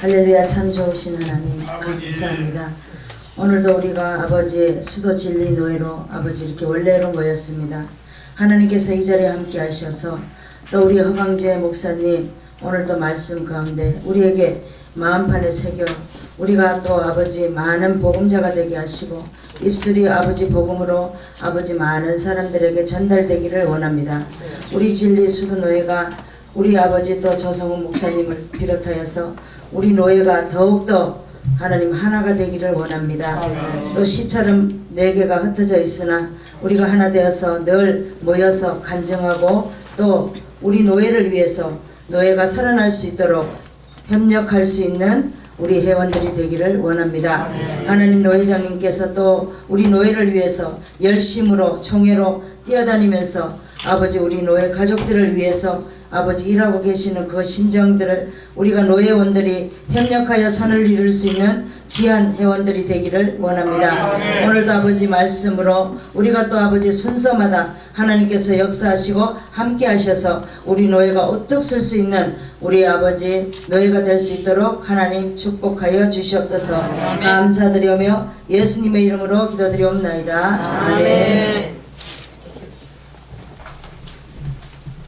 할렐루야 참 좋으신 하나님 감사합니다. 오늘도 우리가 아버지 수도 진리 노예로 아버지 이렇게 원래로 모였습니다. 하나님께서 이 자리에 함께 하셔서 또 우리 허방재 목사님 오늘도 말씀 가운데 우리에게 마음판에 새겨 우리가 또 아버지 많은 복음자가 되게 하시고 입술이 아버지 복음으로 아버지 많은 사람들에게 전달되기를 원합니다. 우리 진리 수도 노예가 우리 아버지 또 조성훈 목사님을 비롯하여서 우리 노예가 더욱더 하나님 하나가 되기를 원합니다. 또 시처럼 네 개가 흩어져 있으나 우리가 하나 되어서 늘 모여서 간증하고 또 우리 노예를 위해서 노예가 살아날 수 있도록 협력할 수 있는 우리 회원들이 되기를 원합니다. 하나님 노회장님께서 또 우리 노예를 위해서 열심으로 총회로 뛰어다니면서 아버지 우리 노예 가족들을 위해서 아버지 일하고 계시는 그 심정들을 우리가 노예원들이 협력하여 선을 이룰 수 있는 귀한 회원들이 되기를 원합니다. 오늘도 아버지 말씀으로 우리가 또 아버지 순서마다 하나님께서 역사하시고 함께 하셔서 우리 노예가 우뚝 쓸 수 있는 우리 아버지 노예가 될 수 있도록 하나님 축복하여 주시옵소서 감사드리며 예수님의 이름으로 기도드리옵나이다. 아멘.